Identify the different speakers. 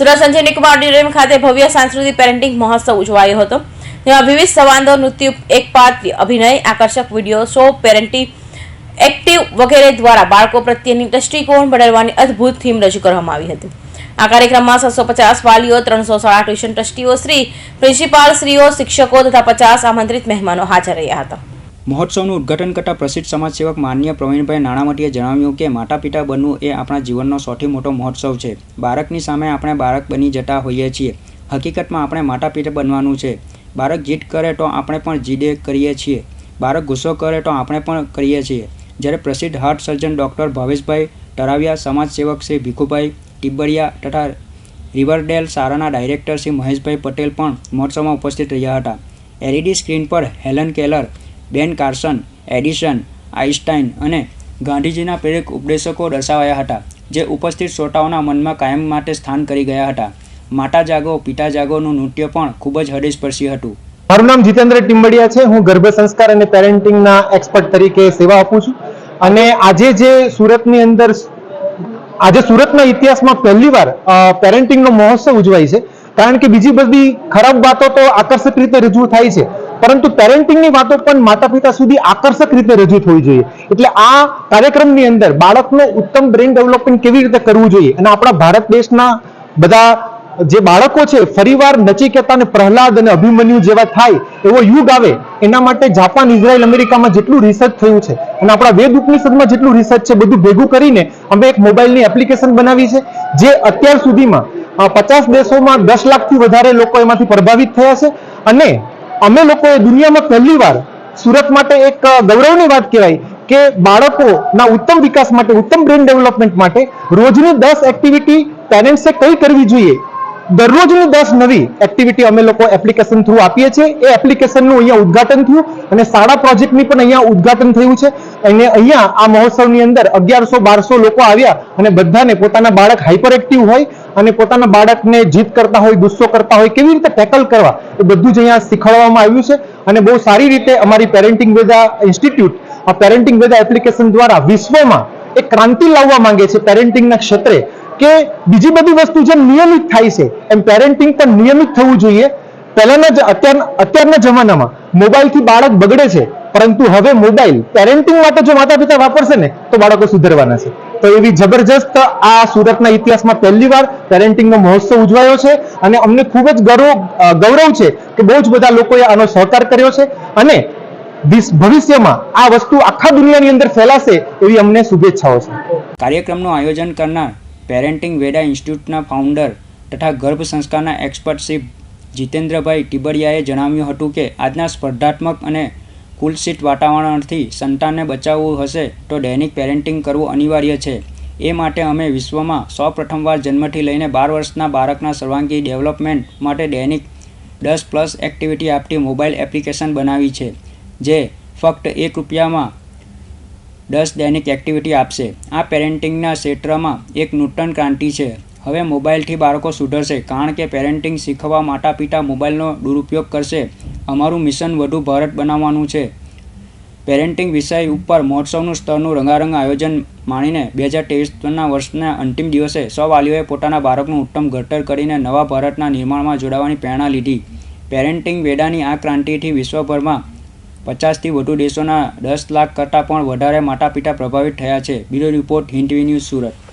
Speaker 1: Surat Sanjay નિકુમાર auditorium ખાતે ભવ્ય સાંસ્કૃતિક પેરેન્ટિંગ મહોત્સવ ઉજવાયો હતો. જેમાં વિવિધ સંવાદો, નૃત્ય, એક પાત્રી, અભિનય, આકર્ષક વીડિયો, શો, પેરેન્ટિંગ, એક્ટિવ વગેરે દ્વારા બાળકો પ્રત્યેની દ્રષ્ટિકોણ બદલવાની અદ્ભુત થીમ રજૂ કરવામાં આવી હતી. આ કાર્યક્રમમાં છસો પચાસ વાલીઓ, ત્રણસો સાડા ટ્યુશન ટ્રસ્ટીઓ, શ્રી પ્રિન્સિપાલ શ્રીઓ શિક્ષકો તથા પચાસ આમંત્રિત મહેમાનો હાજર રહ્યા હતા.
Speaker 2: મહોત્સવનું ઉદ્ઘાટન કરતા પ્રસિદ્ધ સમાજસેવક માન્ય પ્રવીણભાઈ નાણામટીએ જણાવ્યું કે માતા પિતા બનવું એ આપણા જીવનનો સૌથી મોટો મહોત્સવ છે. બાળકની સામે આપણે બાળક બની જતા હોઈએ છીએ. હકીકતમાં આપણે માતા પિતા બનવાનું છે. બાળક જીદ કરે તો આપણે પણ જીદે કરીએ છીએ. બાળક ગુસ્સો કરે તો આપણે પણ કરીએ છીએ. જ્યારે પ્રસિદ્ધ heart surgeon doctor Bhaveshbhai Taravia સમાજસેવક Shri Bhikhubhai Tibbadiya તથા રિવરડેલ સારાના ડાયરેક્ટર શ્રી મહેશભાઈ પટેલ પણ મહોત્સવમાં ઉપસ્થિત રહ્યા હતા. એલઈડી સ્ક્રીન પર Helen Keller Ben Carson Edison Einstein અને ગાંધીજીના પ્રેરક ઉપદેશકો દર્શાવાયા હતા, જે ઉપસ્થિત શ્રોતાઓના મનમાં કાયમ માટે સ્થાન કરી ગયા હતા. માતા જાગો, પિતા જાગોનું નૃત્ય પણ ખૂબ જ હૃદયસ્પર્શી હતું.
Speaker 3: મારું નામ જીતેન્દ્ર ટીમ્બડિયા છે. હું ગર્ભ સંસ્કાર અને પેરેન્ટિંગના એક્સપર્ટ તરીકે સેવા આપું છું. અને આજે જે સુરતની અંદર આજે સુરતના ઇતિહાસમાં પહેલીવાર પેરેન્ટિંગનો મહોત્સવ ઉજવાય છે. કારણ કે બીજી બધી ખરાબ વાતો તો આકર્ષક રીતે રજૂ થાય છે. પરંતુ પેરેન્ટિંગની વાતો પણ માતા પિતા સુધી આકર્ષક રીતે રજૂ થવી જોઈએ. એટલે આ કાર્યક્રમની અંદર બાળકનો ઉત્તમ બ્રેઇન ડેવલપમેન્ટ કેવી રીતે કરવું જોઈએ? અને આપણા ભારત દેશના બધા જે બાળકો છે, ફરીવાર નચિકેતા અને પ્રહલાદ અને અભિમન્યુ જેવા થાય એવો યુગ આવે, એના માટે જાપાન, ઇઝરાયલ, અમેરિકામાં જેટલું રિસર્ચ થયું છે અને આપણા વેદ ઉપનિષદમાં જેટલું રિસર્ચ છે, બધું ભેગું કરીને અમે એક મોબાઈલની એપ્લિકેશન બનાવી છે, જે અત્યાર સુધીમાં પચાસ દેશોમાં દસ લાખથી વધારે લોકો એમાંથી પ્રભાવિત થયા છે અને અમે લોકોએ દુનિયામાં પહેલીવાર સુરત માટે એક ગૌરવની વાત કહેવાય કે બાળકોના ઉત્તમ વિકાસ માટે, ઉત્તમ બ્રેન ડેવલપમેન્ટ માટે રોજની દસ એક્ટિવિટી પેરેન્ટ્સે કઈ કરવી જોઈએ? દરરોજની દસ નવી એક્ટિવિટી અમે લોકો એપ્લિકેશન થ્રુ આપીએ છીએ. એ એપ્લિકેશનનું અહીંયા ઉદઘાટન થયું અને શાળા પ્રોજેક્ટની પણ અહીંયા ઉદઘાટન થયું છે. અને અહીંયા આ મહોત્સવની અંદર અગિયારસો બારસો લોકો આવ્યા અને બધાને પોતાના બાળક હાઇપર એક્ટિવ હોય અને પોતાના બાળકને જીત કરતા હોય, ગુસ્સો કરતા હોય, કેવી રીતે ટેકલ કરવા? એ બધું જ અહીંયા શીખવાડવામાં આવ્યું છે અને બહુ સારી રીતે અમારી પેરેન્ટિંગ વેદા ઇન્સ્ટિટ્યૂટ આ પેરેન્ટિંગ વેદા એપ્લિકેશન દ્વારા વિશ્વમાં એક ક્રાંતિ લાવવા માંગે છે પેરેન્ટિંગના ક્ષેત્રે કે બીજી બધી વસ્તુ જેમ નિયમિત થાય છે, એમ પેરેન્ટિંગ પણ નિયમિત થવું જોઈએ. પહેલાના જ અત્યાર, અત્યારના જમાનામાં મોબાઈલથી બાળક બગડે છે, પરંતુ હવે મોબાઈલ પેરેન્ટિંગ માટે જો માતા પિતા વાપરશે ને, તો બાળકો સુધરવાના છે. તો એવી જબરજસ્ત આ સુરતના ઇતિહાસમાં પહેલીવાર પેરેન્ટિંગનો મહોત્સવ ઉજવાયો છે અને અમને ખૂબ જ ગૌરવ ગૌરવ છે કે બહુ જ બધા લોકોએ આનો સહકાર કર્યો છે અને ભવિષ્યમાં આ વસ્તુ આખા દુનિયાની અંદર ફેલાશે એવી અમને શુભેચ્છાઓ છે.
Speaker 2: કાર્યક્રમનું આયોજન કરનાર પેરેન્ટિંગ વેડા ઇન્સ્ટિટ્યૂટના ફાઉન્ડર તથા ગર્ભ સંસ્કારના એક્સપર્ટ શ્રી જીતેન્દ્રભાઈ ટીબડિયાએ જણાવ્યું હતું કે આજના સ્પર્ધાત્મક અને કુલસિત વાતાવરણથી સંતાનને બચાવવું હશે તો દૈનિક પેરેન્ટિંગ કરવું અનિવાર્ય છે. એ માટે અમે વિશ્વમાં સૌ પ્રથમવાર જન્મથી લઈને બાર વર્ષના બાળકના સર્વાંગી ડેવલપમેન્ટ માટે દૈનિક દસ પ્લસ એક્ટિવિટી આપતી મોબાઈલ એપ્લિકેશન બનાવી છે, જે ફક્ત એક રૂપિયામાં દસ દૈનિક એક્ટિવિટી આપશે. આ પેરેન્ટિંગના ક્ષેત્રમાં એક નૂતન ક્રાંતિ છે. હવે મોબાઈલથી બાળકો સુધરશે, કારણ કે પેરેન્ટિંગ શીખવા માતા પિતા મોબાઈલનો દુરુપયોગ કરશે. અમારું મિશન વધુ ભારત બનાવવાનું છે. પેરેન્ટિંગ વિષય ઉપર મહોત્સવનું સ્તરનું રંગારંગ આયોજન માણીને બે હજાર ત્રેવીસના વર્ષના અંતિમ દિવસે સૌ વાલીઓએ પોતાના બાળકનું ઉત્તમ ઘડતર કરીને નવા ભારતના નિર્માણમાં જોડાવાની પ્રેરણા લીધી. પેરેન્ટિંગ વેડાની આ ક્રાંતિથી વિશ્વભરમાં પચાસથી વધુ દેશોના દસ લાખ કરતાં પણ વધારે માતા પિતા પ્રભાવિત થયા છે. બ્યુરો રિપોર્ટ હિન્ટવી ન્યૂઝ સુરત.